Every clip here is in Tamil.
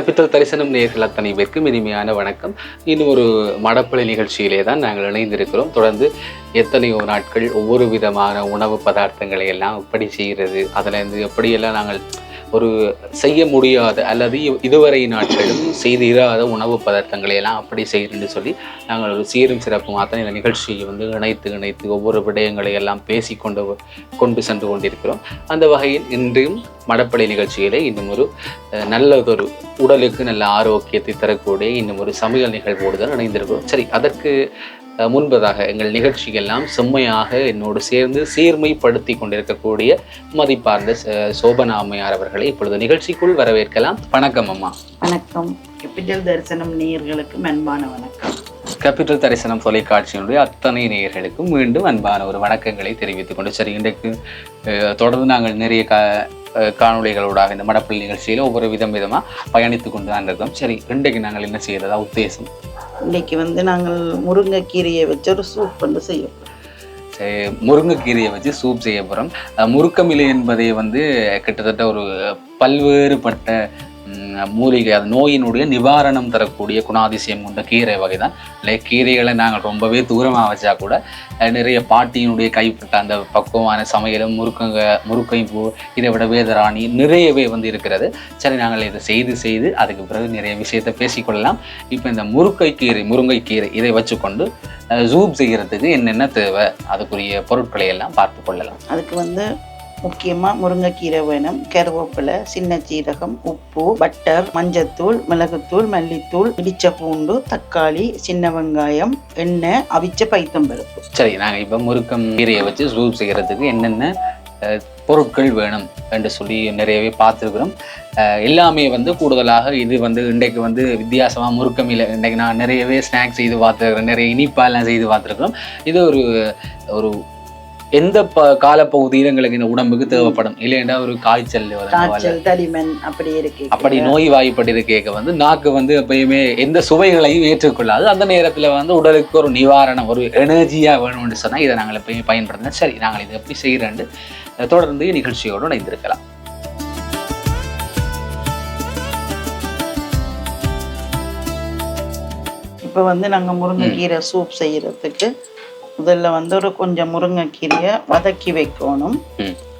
கேபிட்டல் தரிசனம் நேர்கள் அத்தனை பேருக்கும் இனிமையான வணக்கம். இன்னும் ஒரு மடப்பழி நிகழ்ச்சியிலே தான் நாங்கள் இணைந்திருக்கிறோம். தொடர்ந்து எத்தனையோ நாட்கள் ஒவ்வொரு விதமான உணவு பதார்த்தங்களை எல்லாம் எப்படி செய்கிறது அதிலேருந்து எப்படியெல்லாம் நாங்கள் ஒரு செய்ய முடியாத அல்லது இதுவரை நாட்களும் செய்திராத உணவு பதார்த்தங்களை எல்லாம் அப்படி செய்கிறேன்னு சொல்லி நாங்கள் ஒரு சீரும் சிறப்புமாக தான் இந்த நிகழ்ச்சியை வந்து இணைத்து இணைத்து ஒவ்வொரு விடயங்களை எல்லாம் பேசி கொண்டு கொண்டு சென்று கொண்டிருக்கிறோம். அந்த வகையில் இன்றும் மடப்படை நிகழ்ச்சியிலே இன்னும் ஒரு நல்லதொரு உடலுக்கு நல்ல ஆரோக்கியத்தை தரக்கூடிய இன்னும் ஒரு சமையல் நிகழ்வோடு தான் இணைந்திருக்கிறோம். சரி அதற்கு முன்பதாக எங்கள் நிகழ்ச்சியெல்லாம் செம்மையாக என்னோடு சேர்ந்து சீர்மைப்படுத்தி கொண்டிருக்கக்கூடிய மதிப்பார்ந்த சோபனா அம்மையார் அவர்களை இப்பொழுது நிகழ்ச்சிக்குள் வரவேற்கலாம். வணக்கம் அம்மா. வணக்கம். கேபிட்டல் தரிசனம் நேயர்களுக்கு அன்பான வணக்கம். கேபிட்டல் தரிசனம் தொலைக்காட்சியினுடைய அத்தனை நேயர்களுக்கும் மீண்டும் அன்பான ஒரு வணக்கங்களை தெரிவித்துக் கொண்டு சரி இன்றைக்கு தொடர்ந்து நாங்கள் நிறைய கா அஹ், காணொளிகளூடாக இந்த மடப்பள்ளி நிகழ்ச்சியில் ஒவ்வொரு விதம் விதமாக பயணித்து கொண்டு தான் இருக்கோம். சரி இன்றைக்கு நாங்கள் என்ன செய்யறதா? உத்தேசம். இன்னைக்கு வந்து நாங்கள் முருங்கைக்கீரையை வச்சு ஒரு சூப் வந்து செய்யறோம் முருங்கைக்கீரையை வச்சு சூப் செய்ய போகிறோம் முருக்கமிலை என்பதை வந்து கிட்டத்தட்ட ஒரு பல்வேறுபட்ட மூலிகை அது நோயினுடைய நிவாரணம் தரக்கூடிய குணாதிசயம் கொண்ட கீரை வகை தான் இல்லை கீரைகளை நாங்கள் ரொம்பவே தூரமாக வச்சா கூட நிறைய பாட்டியினுடைய கைப்பட்ட அந்த பக்குவமான சமையலும் முருக்கங்க முருக்கை பூ இதை விட வேதராணி நிறையவே வந்து இருக்கிறது. சரி நாங்கள் இதை செய்து செய்து அதுக்கு பிறகு நிறைய விஷயத்தை பேசிக்கொள்ளலாம். இப்போ இந்த முருக்கை கீரை முருங்கை கீரை இதை வச்சுக்கொண்டு ஜூப் செய்கிறதுக்கு என்னென்ன தேவை? அதுக்குரிய பொருட்களை எல்லாம் பார்த்து கொள்ளலாம். அதுக்கு வந்து முக்கியமாக முருங்கைக்கீரை வேணும். கருவேப்பிலை சின்ன சீரகம் உப்பு பட்டர் மஞ்சத்தூள் மிளகுத்தூள் மல்லித்தூள் இடிச்ச பூண்டு தக்காளி சின்ன வெங்காயம் எண்ணெய் அவிச்ச பைத்தம்பருப்பு சரி நாங்கள் இப்போ முருக்கம் கீரையை வச்சு சூப் செய்கிறதுக்கு என்னென்ன பொருட்கள் வேணும் என்று சொல்லி நிறையவே பார்த்துருக்குறோம். எல்லாமே வந்து கூடுதலாக இது வந்து இன்றைக்கு வந்து வித்தியாசமாக முறுக்கமில்லை இல்லை இன்றைக்கு நான் நிறையவே ஸ்நாக்ஸ் செய்து பார்த்துருக்குறேன். நிறைய இனிப்பாலாம் செய்து பார்த்துருக்குறோம். இது ஒரு ஒரு எந்த ப காலப்பகுதியில் எங்களுக்கு இந்த உடம்புக்கு தேவைப்படும்? இல்லைன்னா ஒரு காய்ச்சல் காய்ச்சல் தடிமன் அப்படி இருக்கு அப்படி நோய் வாய்ப்பட்டு கேட்க வந்து நாக்கு வந்து எப்பயுமே எந்த சுவைகளையும் ஏற்றுக்கொள்ளாது. அந்த நேரத்தில் வந்து உடலுக்கு ஒரு நிவாரணம் ஒரு எனர்ஜியாக வேணும்னு சொன்னால் இதை நாங்கள் எப்பயும் பயன்படுத்தினா சரி நாங்கள் இதை எப்படி செய்கிறேன்னு தொடர்ந்து நிகழ்ச்சியோடு இணைந்திருக்கலாம். இப்போ வந்து நாங்கள் முருங்கைக்கீரை சூப் செய்யறதுக்கு முதல்ல வந்து ஒரு கொஞ்சம் முருங்கைக்கீரையை வதக்கி வைக்கணும்.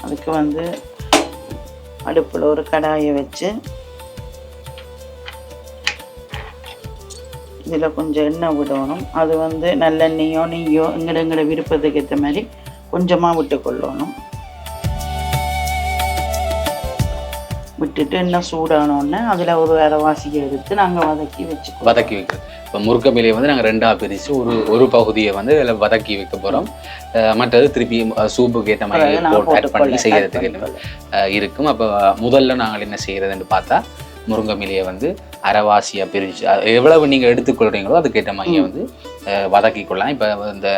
அதுக்கு வந்து அடுப்பில் ஒரு கடாயை வச்சு இதில் கொஞ்சம் எண்ணெய் விடணும். அது வந்து நல்லெண்ணெயோ நெய்யோ எங்கட எங்கட விருப்பத்துக்கு ஏற்ற மாதிரி கொஞ்சமாக விட்டுக்கொள்ளணும். விட்டுட்டு எண்ணெய் சூடானோடனே அதில் ஒரு அரைவாசியை எடுத்து நாங்கள் வதக்கி வச்சுக்குவோம். வதக்கி வைக்கிறது இப்போ முருக்கமிலையை வந்து நாங்கள் ரெண்டாக பிரித்து ஒரு ஒரு பகுதியை வந்து இதில் வதக்கி வைக்க போகிறோம் மற்றது திருப்பி சூப்புக்கு ஏற்ற மாதிரி போட்டு ஆட் பண்ணி செய்கிறதுக்கு இருக்கும். அப்போ முதல்ல நாங்கள் என்ன செய்கிறதுன்னு பார்த்தா முருங்கைமிலையை வந்து அரைவாசியாக பிரித்து எவ்வளவு நீங்கள் எடுத்துக்கொள்கிறீங்களோ அதுக்கேற்ற மாதிரி வந்து வதக்கி கொள்ளலாம் இப்போ இந்த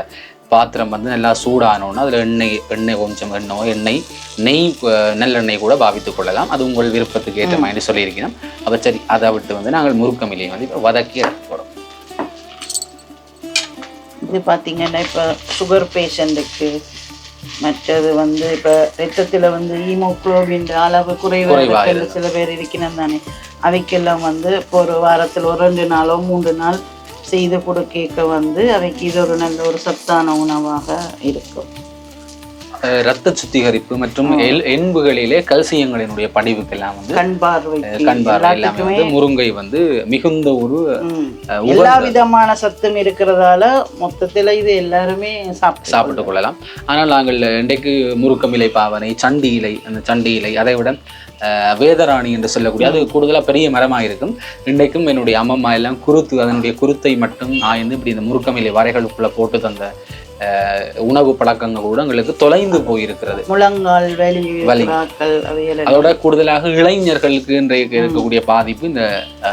பாத்திரம் வந்து நல்லா சூடானோன்னா அதில் எண்ணெய் எண்ணெய் கொஞ்சம் எண்ணெய் எண்ணெய் நெய் நல்லெண்ணெய் கூட பாவித்துக் கொள்ளலாம். அது உங்கள் விருப்பத்துக்கு ஏற்ற மாதிரி சொல்லியிருக்கிறோம் அப்போ சரி அதை விட்டு வந்து நாங்கள் முருக்கமிலையை வந்து இப்போ வதக்கி எடுத்து போகிறோம் இது பார்த்தீங்கன்னா இப்போ சுகர் பேஷண்ட்டுக்கு மற்றது வந்து இப்போ ரத்தத்தில் வந்து ஹீமோக்ளோபின் அளவு குறைவாக சில பேர் இருக்கணும் தானே. அவைக்கெல்லாம் வந்து இப்போ ஒரு வாரத்தில் ஒரு ரெண்டு நாளோ மூன்று நாள் செய்து கொடுக்க வந்து அவைக்கு இது ஒரு நல்ல ஒரு சத்தான உணவாக இருக்கும். ரத்த சுத்திகரிப்பு மற்றும் எண்புகளிலே கல்சியங்களினுடைய படிவுக்கெல்லாம் வந்து கண் பார்வை எல்லாமே வந்து முருங்கை வந்து மிகுந்த ஒரு எல்லா விதமான சத்தும் இருக்கிறதால மொத்தத்தில் இது எல்லாருமே சாப்பிட்டு சாப்பிட்டு கொள்ளலாம். ஆனால் நாங்கள் இன்றைக்கு முருக்கமிலை பாவனை சண்டி இலை அந்த சண்டி இலை அதை விட வேதராணி என்று சொல்லக்கூடிய அது கூடுதலாக பெரிய மரமாக இருக்கும் இன்றைக்கும் என்னுடைய அம்மம்மா எல்லாம் குருத்து அதனுடைய குருத்தை மட்டும் ஆய்ந்து இப்படி இந்த முருக்கமிலை வரைகளுக்குள்ள போட்டு தந்த அஹ், உணவு பழக்கங்கள் கூட எங்களுக்கு தொலைந்து போயிருக்கிறது. முழங்கால் வலி அதோட கூடுதலாக இளைஞர்களுக்கு இன்றைக்கு இருக்கக்கூடிய பாதிப்பு இந்த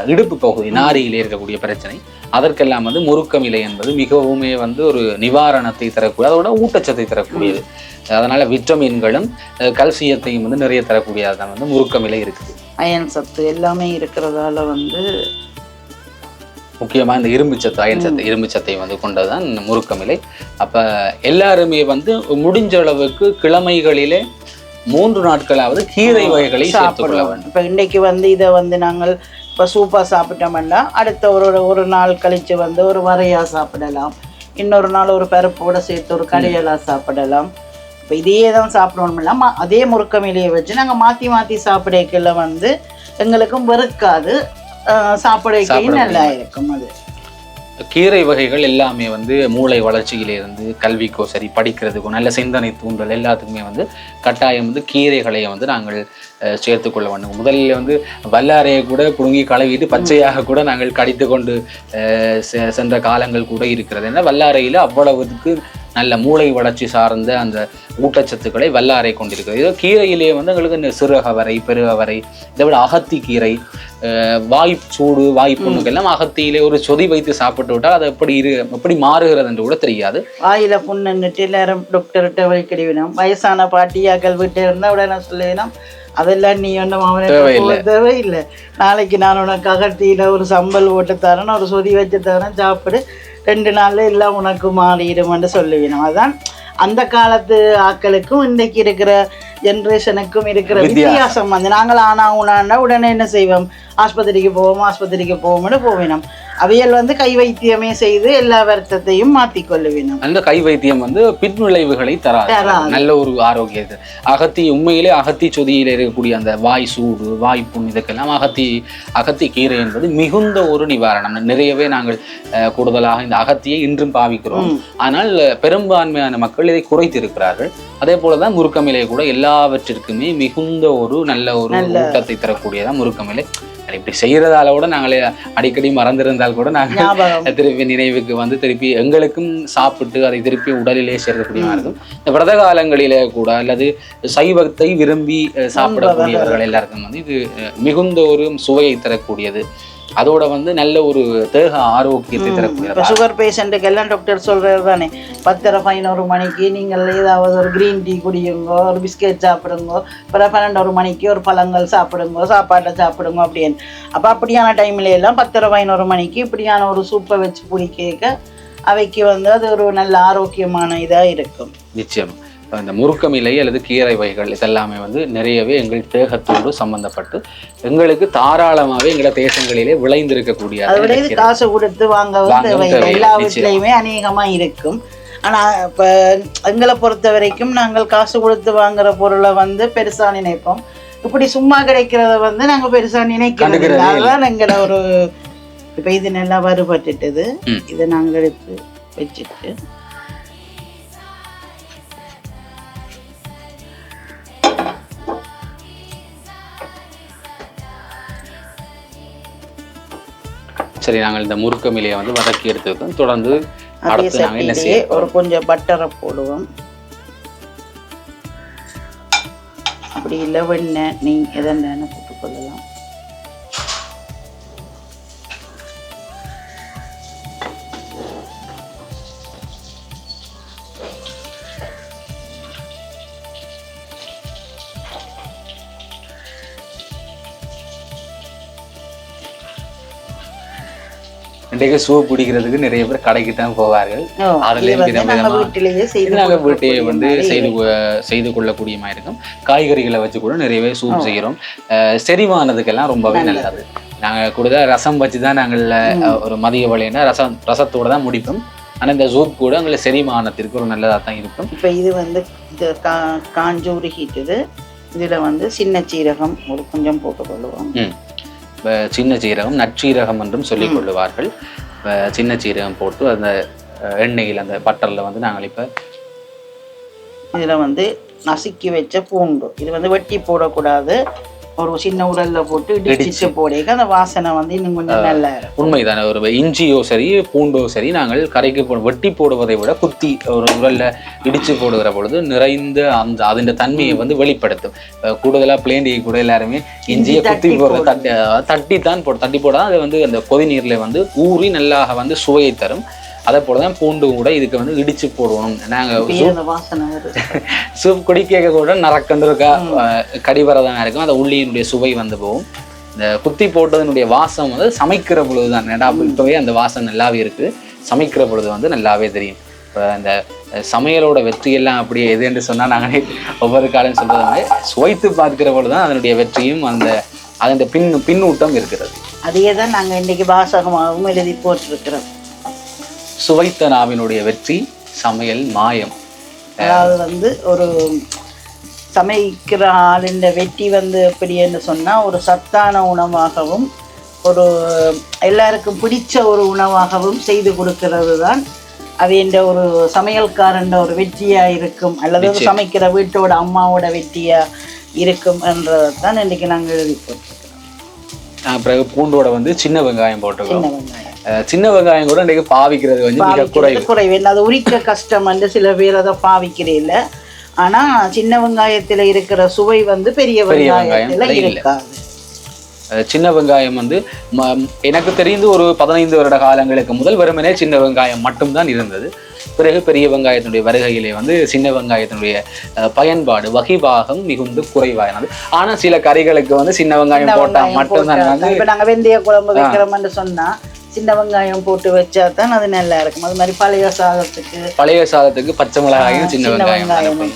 இடுப்பு பகுதி நாரியிலே இருக்கக்கூடிய பிரச்சனை. அதற்கெல்லாம் வந்து முருக்கம் இலை என்பது மிகவுமே வந்து ஒரு நிவாரணத்தை தரக்கூடிய அதோட ஊட்டச்சத்தை தரக்கூடியது. அதனால விட்டமின்களும் கல்சியத்தையும் வந்து நிறைய தரக்கூடியதான் வந்து முருக்கம் இலை இருக்குது. அயன் சத்து எல்லாமே இருக்கிறதால வந்து முக்கியமா இந்த இரும்பு சத்து அயன் சத்து இரும்பு சத்தை வந்து கொண்டதுதான் இலை அப்ப எல்லாருமே வந்து முடிஞ்ச அளவுக்கு கிழமைகளிலே மூன்று நாட்களாவது கீரை வகைகளை கொள்ள வேண்டும். இப்போ இன்னைக்கு வந்து இதை வந்து நாங்கள் இப்போ சூப்பாக சாப்பிட்டோம்னா அடுத்த ஒரு ஒரு நாள் கழித்து வந்து ஒரு வரையாக சாப்பிடலாம். இன்னொரு நாள் ஒரு பருப்போட சேர்த்து ஒரு கடையலாக சாப்பிடலாம். இப்போ இதையே தான் சாப்பிடணும்ல. மா அதே முறுக்கமிலையை வச்சு நாங்கள் மாற்றி மாற்றி சாப்பிடக்கல வந்து எங்களுக்கும் வெறுக்காது. சாப்பிடக்கையும் நல்லா இருக்கும் அது. கீரை வகைகள் எல்லாமே வந்து மூளை வளர்ச்சியிலிருந்து கல்விக்கோ சரி படிக்கிறதுக்கோ நல்ல சிந்தனை தூண்டல் எல்லாத்துக்குமே வந்து கட்டாயம் வந்து கீரைகளை வந்து நாங்கள் சேர்த்து சேர்த்துக்கொள்ள வேண்டும். முதலில் வந்து வல்லாரையை கூட புடுங்கி கழுவிட்டு பச்சையாக கூட நாங்கள் கடித்து கொண்டு செ- சென்ற காலங்கள் கூட இருக்கிறது. ஏன்னா வல்லாரையில் அவ்வளவுக்கு நல்ல மூளை வளர்ச்சி சார்ந்த அந்த ஊட்டச்சத்துக்களை வல்லாரை கொண்டிருக்கிறது. இதோ கீரையிலேயே வந்து எங்களுக்கு இந்த சிறுகவரை பெருகவரை இதை விட அகத்தி கீரை வாய் சூடு வாய் புண்ணுக்கெல்லாம் அகத்தியிலே ஒரு சொதி வைத்து சாப்பிட்டு விட்டால் அது எப்படி இரு எப்படி மாறுகிறது என்று கூட தெரியாது. வாயில புண்ணுன்னுட்டு எல்லாரும் டாக்டர்கிட்ட வைக்கடிவினோம் வயசான பாட்டியாக்கள் வீட்டு இருந்தால் உடனே சொல்லினோம் அதெல்லாம் நீ ஒன்றும் அவனுக்கு தேவையில்லை. நாளைக்கு நான் உனக்கு அகத்தியில் ஒரு சம்பல் போட்டு தரேன் ஒரு சொதி வச்சு தரேன் சாப்பிடு. ரெண்டு நாள்ல எல்லாம் உனக்கு மாறிடும்னு சொல்லுவினோம். அதான் அந்த காலத்து ஆக்களுக்கும் இன்றைக்கு இருக்கிற ஜென்ரேஷனுக்கும் இருக்கிற வித்தியாசம். வித்தியாசம். வந்து நாங்கள் ஆனா உணாண்டா உடனே என்ன செய்வோம்? ஆஸ்பத்திரிக்கு போவோம்? ஆஸ்பத்திரிக்கு போவோம்னு போவினோம். அவையல் வந்து கை வைத்தியமே செய்து எல்லா வருத்தத்தையும் மாற்றிக்கொள்ளுவினோம் அந்த கை வைத்தியம் வந்து பின்விளைவுகளை தராது. தராது. நல்ல ஒரு ஆரோக்கியத்தை அகத்தி உண்மையிலே அகத்தி சொதியில் இருக்கக்கூடிய அந்த வாய் சூடு வாய் புண் இதுக்கெல்லாம் அகத்தி அகத்தி கீரை என்பது மிகுந்த ஒரு நிவாரணம். நிறையவே நாங்கள் அஹ், கூடுதலாக இந்த அகத்தியை இன்றும் பாவிக்கிறோம். ஆனால் பெரும்பான்மையான மக்கள் இதை குறைத்திருக்கிறார்கள். அதே போலதான் முருக்கமிலை கூட எல்லாவற்றிற்குமே மிகுந்த ஒரு நல்ல ஒரு ஊட்டத்தை தரக்கூடியதான் முருக்கமிலை இப்படி செய்யறதால கூட நாங்களே அடிக்கடி மறந்திருந்தால் கூட நாங்கள் திருப்பி நினைவுக்கு வந்து திருப்பி எங்களுக்கும் சாப்பிட்டு அதை திருப்பி உடலிலே சேர்க்கக்கூடிய இருக்கும். இந்த விரத காலங்களிலே கூட அல்லது சைவத்தை விரும்பி சாப்பிடக்கூடியவர்கள் எல்லாருக்கும் வந்து இது மிகுந்த ஒரு சுவையை தரக்கூடியது. அதோட வந்து நல்ல ஒரு தேக ஆரோக்கியத்தை இப்போ தரக்கூடியது சுகர் பேஷண்ட்டுக்கு எல்லாம் டாக்டர் சொல்றது தானே. பத்தரை பதினோரு மணிக்கு நீங்கள் ஏதாவது ஒரு க்ரீன் டீ குடியுங்க ஒரு பிஸ்கெட் சாப்பிடுங்க அப்புறம் பன்னெண்டொரு மணிக்கு ஒரு பழங்கள் சாப்பிடுங்க சாப்பாட்டை சாப்பிடுங்க அப்படின்னு. அப்போ அப்படியான டைம்ல எல்லாம் பத்தரை பதினோரு மணிக்கு இப்படியான ஒரு சூப்பை வச்சு குடிக்க அவைக்கு வந்து அது ஒரு நல்ல ஆரோக்கியமான இதாக இருக்கும். நிச்சயம். இந்த முருக்கமிலை அல்லது கீரை வகைகள் இதெல்லாமே வந்து நிறையவே எங்கள் தேகத்தோடு சம்பந்தப்பட்டு எங்களுக்கு தாராளமாகவே எங்களோட தேசங்களிலே விளைந்திருக்கக்கூடிய காசு கொடுத்து தேவையில்லை, எல்லா வீட்லையுமே அநேகமா இருக்கும். ஆனா இப்ப எங்களை பொறுத்த வரைக்கும் நாங்கள் காசு கொடுத்து வாங்குற பொருளை வந்து பெருசா நினைப்போம். இப்படி சும்மா கிடைக்கிறத வந்து நாங்க பெருசா நினைக்கிறது. அதுதான் எங்களோட ஒரு இப்ப இது நல்லா வறுபட்டுட்டது. இதை நாங்க எடுத்து வச்சுட்டு சரி நாங்கள் இந்த முருக்கமிலையை வந்து வதக்கி எடுத்துருக்கோம் தொடர்ந்து அடுத்து நாங்கள் என்ன செய்ய ஒரு கொஞ்சம் பட்டரை போடுவோம். அப்படி இல்லை வெண்ணெய் நெய் எதென்னு போட்டுக்கொள்ளலாம் இன்றைக்கு சூப் குடிக்கிறதுக்கு நிறைய பேர் கடைக்கு தான் போவார்கள். ஓ, அதுல இது வந்து விதம் நாங்க விதமா வீட்டிலேயே செய்து இது நாங்கள் வீட்டையே வந்து செய்து செய்து கொள்ளக்கூடிய மாதிரி இருக்கும். காய்கறிகளை வச்சு கூட நிறையவே சூப் செய்கிறோம். செரிமானதுக்கெல்லாம் ரொம்பவே நல்லது. நாங்கள் கூட ரசம் வச்சு தான் நாங்கள் ஒரு மதிய வழியினா ரசம் ரசத்தோட தான் முடிப்போம். ஆனால் இந்த சூப் கூட எங்களை செரிமானத்திற்கு ஒரு நல்லதாக தான் இருக்கும். இப்போ இது வந்து இது கா காஞ்சு உருகிட்டுது இதில் வந்து சின்ன சீரகம் ஒரு கொஞ்சம் போட்டுக்கொள்ளுவோம். சின்ன சீரகம் நற்சீரகம் என்றும் சொல்லிக் கொள்ளுவார்கள். சின்ன சீரகம் போட்டு அந்த எண்ணெயில் அந்த பட்டரில் வந்து நாங்கள் இப்போ இதில் வந்து நசுக்கி வச்ச பூண்டு. இது வந்து வெட்டி போடக்கூடாது. ஒரு சின்ன உரல்ல போட்டு இடிச்சிட்டு போடைக்க அந்த வாசனை வந்து இன்னும் கொஞ்சம் நல்லா உண்மைதானே. ஒரு இஞ்சியோ சரி பூண்டோ சரி நாங்கள் கரைக்கு போ வெட்டி போடுவதை விட குத்தி ஒரு உரல்ல இடிச்சு போடுகிற பொழுது நிறைந்த அந்த அதன் தன்மையை வந்து வெளிப்படுத்தும். அஹ் கூடுதலா பிளேண்டியை கூட எல்லாருமே இஞ்சியை குத்தி போடுற தட்டி தட்டி தான் போடு தட்டி போட அது வந்து அந்த கொதி நீர்ல வந்து ஊறி நல்லா வந்து சுவையை தரும். அதே போல தான் பூண்டு கூட இதுக்கு வந்து இடிச்சு போடணும். நாங்க இப்பயே அந்த வாசனை வருது. சூப் குடிக்க கூட நரக்கண்டு இருக்கா கடிவரதான் இருக்கும். அந்த உள்ளியினுடைய சுவை வந்து போகும். இந்த குத்தி போட்டதனுடைய வாசம் வந்து சமைக்கிற பொழுது தான் ஏன்னா இப்போவே அந்த வாசம் நல்லாவே இருக்கு. சமைக்கிற பொழுது வந்து நல்லாவே தெரியும். இப்போ இந்த அஹ், சமையலோட வெற்றியெல்லாம் அப்படி எது என்று சொன்னால் நாங்களே ஒவ்வொரு காலம் சொல்றது மாதிரி சுவைத்து பார்க்கிற பொழுது தான் அதனுடைய வெற்றியும் அந்த அதனுடைய பின் பின்னூட்டம் இருக்கிறது. அதையே தான் நாங்கள் இன்றைக்கி வாசகமாகவும் எழுதி போட்டிருக்கிறோம். சுவைத்த நாவினுடைய வெற்றி சமையல் மாயம். அதாவது வந்து ஒரு சமைக்கிற ஆளின் வெற்றி வந்து எப்படின்னு சொன்னால் ஒரு சத்தான உணவாகவும் ஒரு எல்லாருக்கும் பிடிச்ச ஒரு உணவாகவும் செய்து கொடுக்கிறது தான் அவைன்ற ஒரு சமையல்காரன் ஒரு வெற்றியாக இருக்கும் அல்லது சமைக்கிற வீட்டோட அம்மாவோட வெற்றியாக இருக்கும் என்றதை தான் இன்றைக்கி நாங்கள் எழுதி போட்டிருக்கிறோம் அஹ் பிறகு பூண்டோட வந்து சின்ன வெங்காயம் போட்டுக்கிறோம். சின்ன வெங்காயம். வெங்காயம் கூட இன்றைக்கு பாவிக்கிறது வந்து மிக குறைவு. குறைவு. என்ன அது உரிக்க கஷ்டம் வந்து சில பேர் அதை பாவிக்கிறீல்ல ஆனா சின்ன வெங்காயத்துல இருக்கிற சுவை வந்து பெரிய வெங்காயத்துல இல்ல. இருக்காது. சின்ன வெங்காயம் வந்து எனக்கு தெரிந்து ஒரு பதினைந்து வருட காலங்களுக்கு முதல் வெறுமனே சின்ன வெங்காயம் மட்டும்தான் இருந்தது. பிறகு பெரிய வெங்காயத்தினுடைய வருகையிலே வந்து சின்ன வெங்காயத்தினுடைய பயன்பாடு வகிபாகம் மிகுந்து குறைவாயினது. ஆனா சில கறிகளுக்கு வந்து சின்ன வெங்காயம் போட்டா மட்டும்தான் வந்து இப்ப நாங்க வெந்தய குழம்பு வைக்கிறோம்னு சொன்னா சின்ன வெங்காயம் போட்டு வச்சா தான் அது நல்லா இருக்கும். அது மாதிரி பழைய சாதத்துக்கு பழைய சாதத்துக்கு பச்சை மிளகாயும் சின்ன வெங்காயம்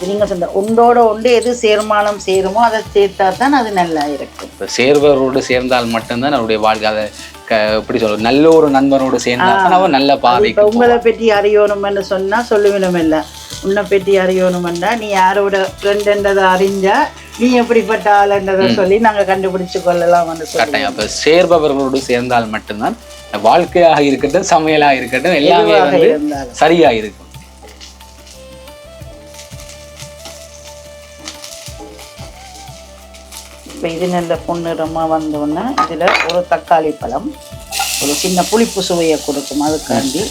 வெங்காயம் தானே அது நீங்க சொன்ன ஒன்றோட ஒன்று எது சேர்மானம் சேருமோ அதை சேர்த்தா தான் அது நல்லா இருக்கும். இப்ப சேர்வரோடு சேர்ந்தால் மட்டும்தான் அவருடைய வாழ்க்கை. அதை க எப்படி சொல்றது? நல்ல ஒரு நண்பனோடு சேர்ந்தால் அவன் நல்ல இப்ப பாதைக்கு உங்களை பற்றி அறியணும்னு சொன்னா சொல்லுவினும் இல்ல. உன்னை பற்றி அறியணும்னா நீ யாரோட ஃப்ரெண்டுன்றதை அறிஞ்சா நீ எப்படிப்பட்ட ஆளுன்றதை சொல்லி நாங்க கண்டுபிடிச்சு கொள்ளலாம்னு சொல்லி அப்ப சேர்பவர்களோடு சேர்ந்தால் மட்டும்தான் வாழ்க்கையாக இருக்கட்டும் சமையலாக இருக்கட்டும் எல்லாமே வந்து இருந்தாலும். சரியா இருக்கும் இப்போ இது நல்ல பொன்னிறமாக வந்தோன்னே இதில் ஒரு தக்காளி பழம் ஒரு சின்ன புளிப்பு சுவையை கொடுக்கும். அதுக்காண்டி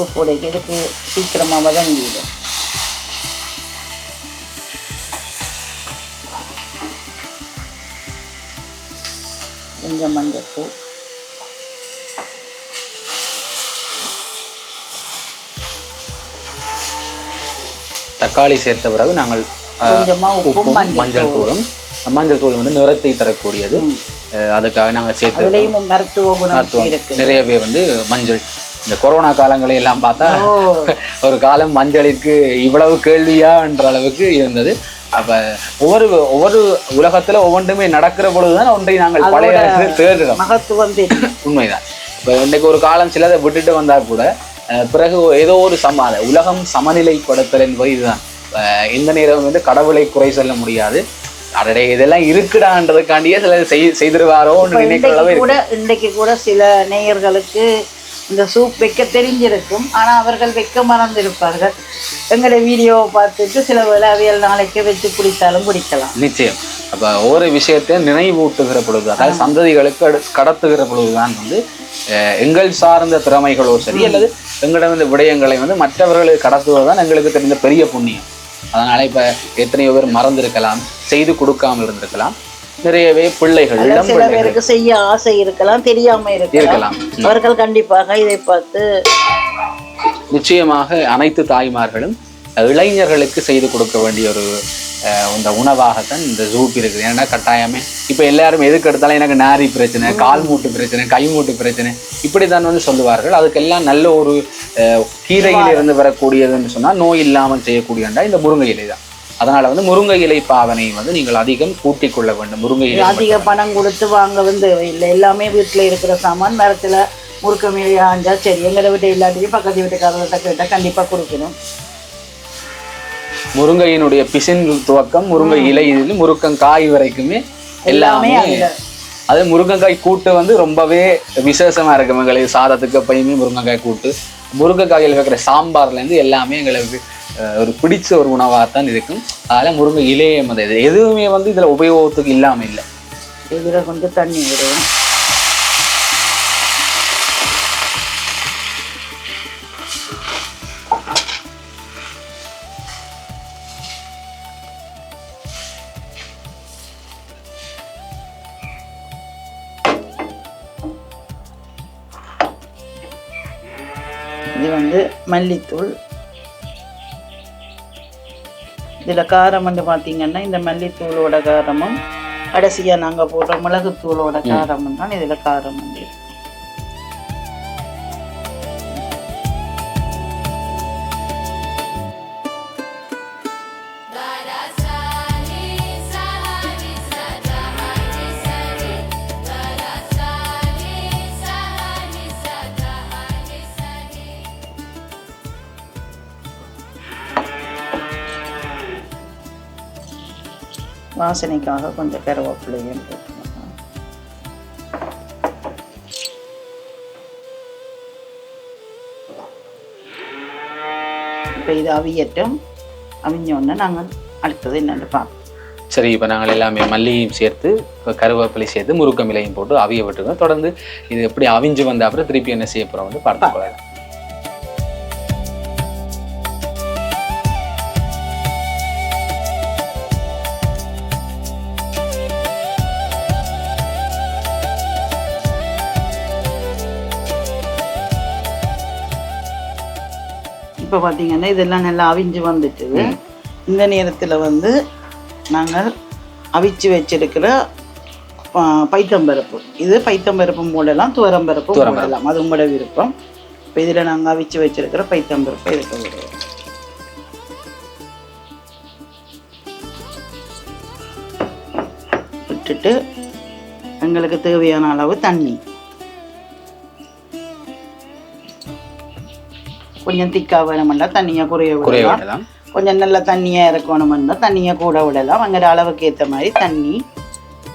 உப்பு போடைக்கிறதுக்கு சீக்கிரமாக வதங்கிடும் கொஞ்சம் மஞ்சள் தக்காளி சேர்த்த பிறகு நாங்கள் உப்பும் மஞ்சள் தூளும் மஞ்சள் தூள் வந்து நிறத்தை தரக்கூடியது. அதுக்காக நாங்கள் சேர்த்து நிறைய பேர் வந்து மஞ்சள் இந்த கொரோனா காலங்களை எல்லாம் பார்த்தா ஒரு காலம் மஞ்சளுக்கு இவ்வளவு கேள்வியான்ற அளவுக்கு இருந்தது. அப்ப ஒவ்வொரு ஒவ்வொரு உலகத்துல ஒவ்வொன்றுமே நடக்கிற பொழுதுதான் ஒன்றை நாங்கள் பழைய தேடுறோம். மகத்துவம் உண்மைதான். இப்போ இன்னைக்கு ஒரு காலம் சிலதை விட்டுட்டு வந்தா கூட பிறகு ஏதோ ஒரு சம அந்த உலகம் சமநிலைப்படுத்தல் என்பது இதுதான் இந்த நேரம் வந்து கடவுளை குறை சொல்ல முடியாது. அடடே இதெல்லாம் இருக்குடான்றதுக்காண்டியே சில செய் செய்திருவாரோன்னு நினைக்கிற அளவு கூட இன்றைக்கு கூட சில நேயர்களுக்கு இந்த சூப் வைக்க தெரிஞ்சிருக்கும். ஆனா அவர்கள் வைக்க மறந்திருப்பார்கள். எங்களோட வீடியோவை பார்த்துட்டு சில வேளை அவியல் நாளைக்கு வச்சு குடித்தாலும் குடிக்கலாம். நிச்சயம். அப்ப ஒவ்வொரு விஷயத்தையும் நினைவூட்டுகிற பொழுது அதாவது சந்ததிகளுக்கு கடத்துகிற பொழுதுதான் வந்து எங்கள் சார்ந்த திறமைகளோ சரி அல்லது எங்களிடம் இந்த விடயங்களை வந்து மற்றவர்களுக்கு கடத்துவதுதான் எங்களுக்கு தெரிந்த பெரிய புண்ணியம். அதனால இப்ப எத்தனையோ பேர் மறந்திருக்கலாம் செய்து கொடுக்காமல் இருந்திருக்கலாம். நிறையவே பிள்ளைகள் சில பேருக்கு செய்ய ஆசை இருக்கலாம் தெரியாம இருக்கலாம். அவர்கள் கண்டிப்பாக இதை பார்த்து நிச்சயமாக அனைத்து தாய்மார்களும் இளைஞர்களுக்கு செய்து கொடுக்க வேண்டிய ஒரு இந்த உணவாகத்தான் இந்த ஜூப் இருக்குது. ஏன்னா கட்டாயமே இப்போ எல்லாரும் எதுக்கு எடுத்தாலும் எனக்கு நாரி பிரச்சனை கால் மூட்டு பிரச்சனை கை மூட்டு பிரச்சனை இப்படி தான் வந்து சொல்லுவார்கள். அதுக்கெல்லாம் நல்ல ஒரு கீரையில் இருந்து வரக்கூடியதுன்னு சொன்னால் நோய் இல்லாமல் செய்யக்கூடியண்டா இந்த முருங்கை இலை தான் அதனால வந்து முருங்கை இலை பாவனை வந்து நீங்கள் அதிகம் கூட்டிக் கொள்ள வேண்டும். முருங்கை இலை அதிக பணம் கொடுத்து வாங்க வந்து இல்லை எல்லாமே வீட்டில் இருக்கிற சாமான் மரத்தில் முறுக்க மீறி ஆஞ்சா சரி எங்களை வீட்டை இல்லாட்டி பக்கத்து வீட்டுக்காரர்கிட்ட கேட்டால் கண்டிப்பாக கொடுக்கணும். முருங்கையினுடைய பிசின் துவக்கம் முருங்கை இலை இதில் முருக்கங்காய் வரைக்குமே எல்லாமே அது முருங்கைக்காய் கூட்டு வந்து ரொம்பவே விசேஷமா இருக்கும் எங்களுக்கு சாதத்துக்கு எப்பயுமே முருங்கைக்காய் கூட்டு. முருங்கைக்காயில் வைக்கிற சாம்பார்ல இருந்து எல்லாமே எங்களுக்கு ஒரு பிடிச்ச ஒரு உணவாகத்தான் இருக்கும். அதனால முருங்கை இலையம் வந்து இது எதுவுமே வந்து இதுல உபயோகத்துக்கு இல்லாம இல்லை. இதில் கொஞ்சம் தண்ணி விடுவோம். இது வந்து மல்லித்தூள். இதில் காரம் வந்து பார்த்தீங்கன்னா இந்த மல்லித்தூளோட காரமும் கடைசியாக நாங்கள் போடுற மிளகுத்தூளோட காரமும் தான் இதில் காரம் வந்து வாசனைக்காக கொஞ்சம் கருவேப்பிலையும் போட்டுக்கலாம் இப்போ இது அவியட்டும். அவிஞ்சோடனே நாங்கள் அடுத்தது என்னென்னு பார்ப்போம். சரி இப்போ நாங்கள் எல்லாமே மல்லியும் சேர்த்து இப்போ கருவேப்பிலை சேர்த்து முருக்கம் இலையும் போட்டு அவிய விட்டுருக்கோம் தொடர்ந்து இது எப்படி அவிஞ்சு வந்த அப்புறம் திருப்பி என்ன செய்ய போகிறோம் வந்து பார்த்து போகலாம் பார்த்தீங்கன்னா இதெல்லாம் நல்லா அவிஞ்சு வந்துட்டுது. இந்த நேரத்தில் வந்து நாங்கள் அவிச்சு வச்சிருக்கிற பைத்தம்பருப்பு. இது பைத்தம்பருப்பும் போடலாம் துவரம்பருப்பும் போடலாம் அது உங்களோட விருப்பம். இப்போ இதில் நாங்கள் அவிச்சு வச்சிருக்கிற பைத்தம்பருப்பை இதுக்கு விடுவோம் விட்டுட்டு எங்களுக்கு தேவையான அளவு தண்ணி. கொஞ்சம் திக்காக வேணுமெண்டா தண்ணியை குறைய விடலாம். கொஞ்சம் நல்ல தண்ணியாக இறக்கணுமெண்டா தண்ணியை கூட விடலாம். அங்கே அளவுக்கு ஏற்ற மாதிரி தண்ணி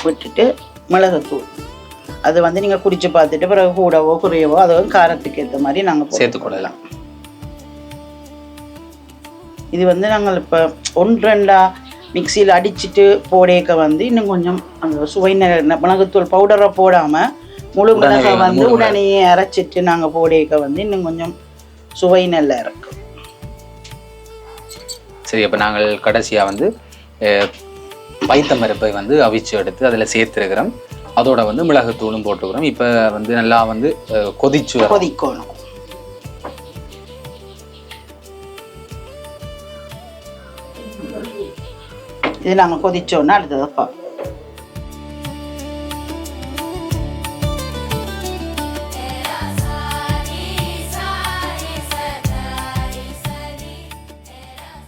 விட்டுட்டு மிளகுத்தூள். அது வந்து நீங்கள் குடிச்சு பார்த்துட்டு பிறகு கூடவோ குறையவோ அதுவும் காரத்துக்கு ஏற்ற மாதிரி நாங்கள் சேர்த்து கொள்ளலாம் இது வந்து நாங்கள் இப்போ ஒன்று ரெண்டா மிக்சியில் அடிச்சிட்டு போடேக்க வந்து இன்னும் கொஞ்சம் அந்த சுவை மிளகுத்தூள் பவுடரை போடாமல் முழு மிளகை வந்து உடனே அரைச்சிட்டு நாங்கள் போடேக்க வந்து இன்னும் கொஞ்சம் சுவை நல்லா இருக்கும் சரி அப்போ நாங்கள் கடைசியாக வந்து அஹ், பைத்தம் பருப்பை வந்து அவிச்சு எடுத்து அதில் சேர்த்துருக்கிறோம். அதோட வந்து மிளகுத்தூளும் போட்டுக்கிறோம். இப்போ வந்து நல்லா வந்து கொதிச்சு கொதிக்கணும். இது நாங்கள் கொதிச்சோன்னா அடுத்ததை பார்ப்போம்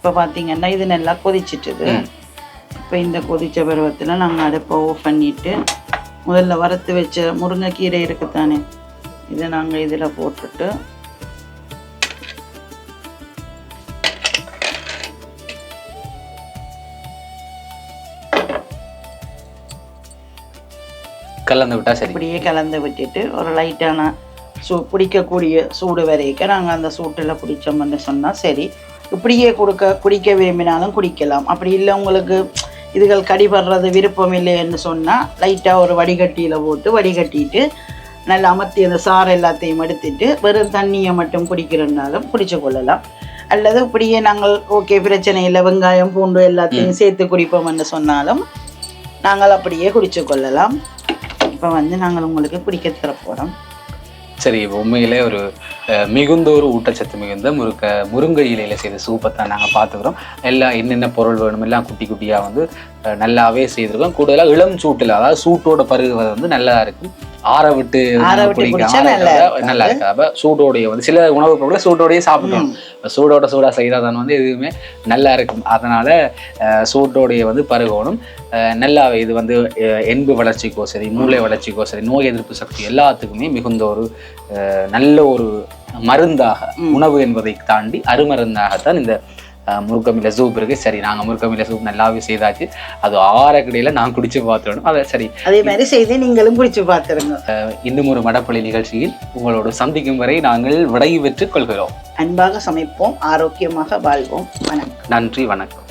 இப்போ பார்த்தீங்கன்னா இது நல்லா கொதிச்சிட்டுது. இப்போ இந்த கொதிச்ச பருவத்தில் நாங்கள் அடுப்பை ஆஃப் பண்ணிட்டு முதல்ல வறுத்து வச்ச முருங்கைக்கீரை இருக்குத்தானே இதை நாங்கள் இதில் போட்டுட்டு கலந்து விட்டா சரி. இப்படியே கலந்து விட்டுட்டு ஒரு லைட்டான சூ பிடிக்கக்கூடிய சூடு வரைக்கும் நாங்கள் அந்த சூட்டில் பிடிச்சோம்னு சொன்னால் சரி. இப்படியே கொடுக்க குடிக்க விரும்பினாலும் குடிக்கலாம். அப்படி இல்லை உங்களுக்கு இதுகள் கடிபடுறது விருப்பம் இல்லைன்னு சொன்னால் லைட்டாக ஒரு வடிகட்டியில் போட்டு வடிகட்டிட்டு நல்லா அமர்த்தி அந்த சாறு எல்லாத்தையும் எடுத்துட்டு வெறும் தண்ணியை மட்டும் குடிக்கிறதுனாலும் குடிச்சு கொள்ளலாம். அல்லது இப்படியே நாங்கள் ஓகே பிரச்சனை இல்லை வெங்காயம் பூண்டு எல்லாத்தையும் சேர்த்து குடிப்போம்னு சொன்னாலும் நாங்கள் அப்படியே குடிச்சு கொள்ளலாம். இப்போ வந்து நாங்கள் உங்களுக்கு குடிக்க தரப்போகிறோம் சரி உண்மையிலே ஒரு மிகுந்த ஒரு ஊட்டச்சத்து மிகுந்த முருக்க முருங்கை இலையில் செய்த சூப்பை தான் நாங்கள் பார்த்துக்கிறோம். எல்லாம் என்னென்ன பொருள் வேணும் எல்லாம் குட்டி குட்டியாக வந்து நல்லாவே செய்திருக்கோம். கூடுதலாக இளம் சூட்டில் அதாவது சூட்டோட பருகுவது வந்து நல்லா இருக்குது ஆற விட்டு ஆற விட்டு குடிச்சா நல்லா. நல்லா இருக்கு அப்போ சூடோடைய வந்து சில உணவுப் பொருளை சூட்டோடையே சாப்பிட்டோம் சூடோட சூடாக செய்தால் தான் வந்து எதுவுமே நல்லா இருக்கும். அதனால அஹ், சூட்டோடைய வந்து பருகணும். அஹ், நல்லாவே இது வந்து எண்பு வளர்ச்சிக்கோ சரி மூளை வளர்ச்சிக்கோ சரி நோய் எதிர்ப்பு சக்தி எல்லாத்துக்குமே மிகுந்த ஒரு அஹ், நல்ல ஒரு மருந்தாக உணவு என்பதை தாண்டி அருமருந்தாகத்தான் இந்த முருக்கமில்ல சூப் இருக்கு. சரி நாங்கள் முருக்கமில்ல சூப் நல்லாவே செய்தாச்சு. அது ஆறக்கடையில் நான் குடிச்சு பார்த்துடணும். அதை சரி அதே மாதிரி செய்து நீங்களும் குடிச்சு பார்த்துருங்க. இன்னும் ஒரு மடப்பள்ளி நிகழ்ச்சியில் உங்களோடு சந்திக்கும் வரை நாங்கள் விடை பெற்றுக் கொள்கிறோம். அன்பாக சமைப்போம் ஆரோக்கியமாக வாழ்வோம். வணக்கம். நன்றி வணக்கம்.